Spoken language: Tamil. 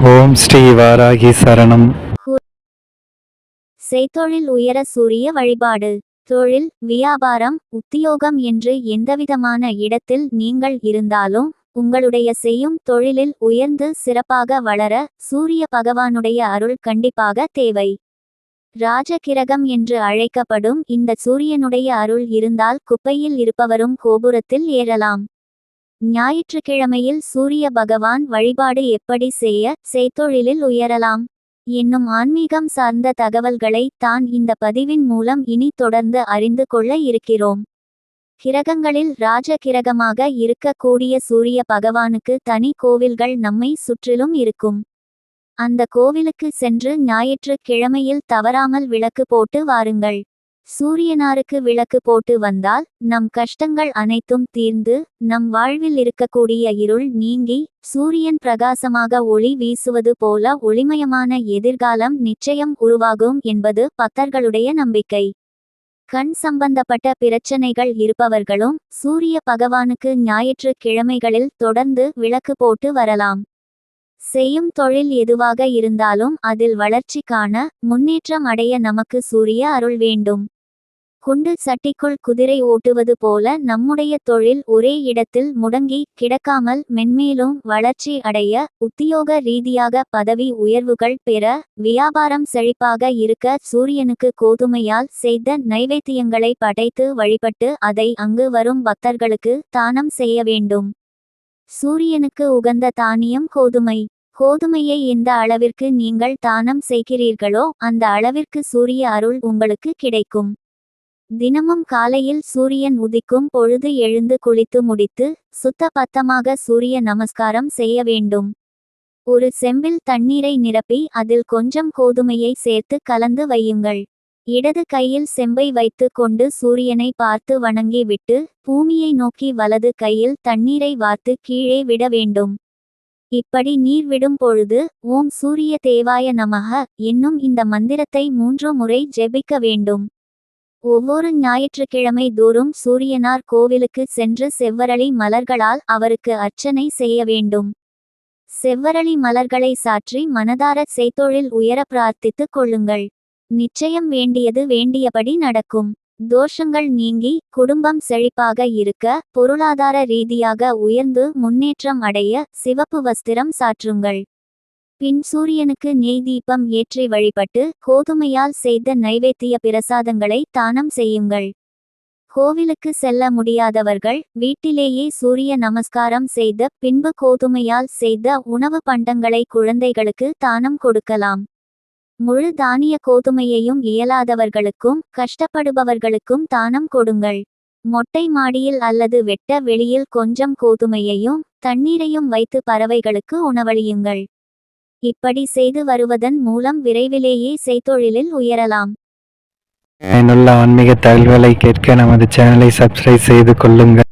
ஓம் ஸ்ரீ வாராகி சரணம். செய்தொழில் உயர சூரிய வழிபாடு. தொழில் வியாபாரம் உத்தியோகம் என்று எந்தவிதமான இடத்தில் நீங்கள் இருந்தாலும் உங்களுடைய செய்யும் தொழிலில் உயர்ந்து சிறப்பாக வளர சூரிய பகவானுடைய அருள் கண்டிப்பாக தேவை. ராஜகிரகம் என்று அழைக்கப்படும் இந்த சூரியனுடைய அருள் இருந்தால் குப்பையில் இருப்பவரும் கோபுரத்தில் ஏறலாம். ஞாயிற்றுக்கிழமையில் சூரிய பகவான் வழிபாடு எப்படி செய்ய செய்தொழிலில் உயரலாம். என்னும் ஆன்மீகம் சார்ந்த தகவல்களை தான் இந்த பதிவின் மூலம் இனி தொடர்ந்து அறிந்து கொள்ள இருக்கிறோம். கிரகங்களில் ராஜ கிரகமாக இருக்கக்கூடிய சூரிய பகவானுக்கு தனி கோவில்கள் நம்மை சுற்றிலும் இருக்கும். அந்த கோவிலுக்கு சென்று ஞாயிற்றுக் கிழமையில் தவறாமல் விளக்கு போட்டு வாருங்கள். சூரியனாருக்கு விளக்கு போட்டு வந்தால் நம் கஷ்டங்கள் அனைத்தும் தீர்ந்து நம் வாழ்வில் இருக்கக்கூடிய இருள் நீங்கி சூரியன் பிரகாசமாக ஒளி வீசுவது போல ஒளிமயமான எதிர்காலம் நிச்சயம் உருவாகும் என்பது பக்தர்களுடைய நம்பிக்கை. கண் சம்பந்தப்பட்ட பிரச்சனைகள் இருப்பவர்களும் சூரிய பகவானுக்கு ஞாயிற்றுக் கிழமைகளில் தொடர்ந்து விளக்கு போட்டு வரலாம். செய்யும் தொழில் எதுவாக இருந்தாலும் அதில் வளர்ச்சி காண முன்னேற்றம் அடைய நமக்கு சூரிய அருள் வேண்டும். குண்டு சட்டிக்குள் குதிரை ஓட்டுவது போல நம்முடைய தொழில் ஒரே இடத்தில் முடங்கி கிடக்காமல் மென்மேலும் வளர்ச்சி அடைய உத்தியோக ரீதியாக பதவி உயர்வுகள் பெற வியாபாரம் செழிப்பாக இருக்க சூரியனுக்கு கோதுமையால் செய்த நைவேத்தியங்களை படைத்து வழிபட்டு அதை அங்கு வரும் பக்தர்களுக்கு தானம் செய்ய வேண்டும். சூரியனுக்கு உகந்த தானியம் கோதுமை. கோதுமையை எந்த அளவிற்கு நீங்கள் தானம் செய்கிறீர்களோ அந்த அளவிற்கு சூரிய அருள் உங்களுக்கு கிடைக்கும். தினமும் காலையில் சூரியன் உதிக்கும் பொழுது எழுந்து குளித்து முடித்து சுத்த பத்தமாக சூரிய நமஸ்காரம் செய்ய வேண்டும். ஒரு செம்பில் தண்ணீரை நிரப்பி அதில் கொஞ்சம் கோதுமையை சேர்த்து கலந்து வையுங்கள். இடது கையில் செம்பை வைத்து கொண்டு சூரியனை பார்த்து வணங்கி விட்டு பூமியை நோக்கி வலது கையில் தண்ணீரை வார்த்து கீழே விட வேண்டும். இப்படி நீர் விடும் பொழுது ஓம் சூரிய தேவாய நமக என்னும் இந்த மந்திரத்தை மூன்று முறை ஜெபிக்க வேண்டும். ஒவ்வொரு ஞாயிற்றுக்கிழமை தோறும் சூரியனார் கோவிலுக்கு சென்று செவ்வரளி மலர்களால் அவருக்கு அர்ச்சனை செய்ய வேண்டும். செவ்வரளி மலர்களை சாற்றி மனதார செய்தொழில் உயர பிரார்த்தித்துக் கொள்ளுங்கள். நிச்சயம் வேண்டியது வேண்டியபடி நடக்கும். தோஷங்கள் நீங்கி குடும்பம் செழிப்பாக இருக்க பொருளாதார ரீதியாக உயர்ந்து முன்னேற்றம் அடைய சிவப்பு வஸ்திரம் சாற்றுங்கள். பின் சூரியனுக்கு நெய் தீபம் ஏற்றி வழிபட்டு கோதுமையால் செய்த நைவேத்திய பிரசாதங்களை தானம் செய்யுங்கள். கோவிலுக்கு செல்ல முடியாதவர்கள் வீட்டிலேயே சூரிய நமஸ்காரம் செய்த பின்பு கோதுமையால் செய்த உணவு பண்டங்களை குழந்தைகளுக்கு தானம் கொடுக்கலாம். முழு தானிய கோதுமையையும் இயலாதவர்களுக்கும் கஷ்டப்படுபவர்களுக்கும் தானம் கொடுங்கள். மொட்டை மாடியில் அல்லது வெட்ட வெளியில் கொஞ்சம் கோதுமையையும் தண்ணீரையும் வைத்து பறவைகளுக்கு உணவளியுங்கள். இப்படி செய்து வருவதன் மூலம் விரைவிலேயே செய்தொழிலில் உயரலாம். பயனுள்ள ஆன்மீக தகவல்களை கேட்க நமது சேனலை சப்ஸ்கிரைப் செய்து கொள்ளுங்கள்.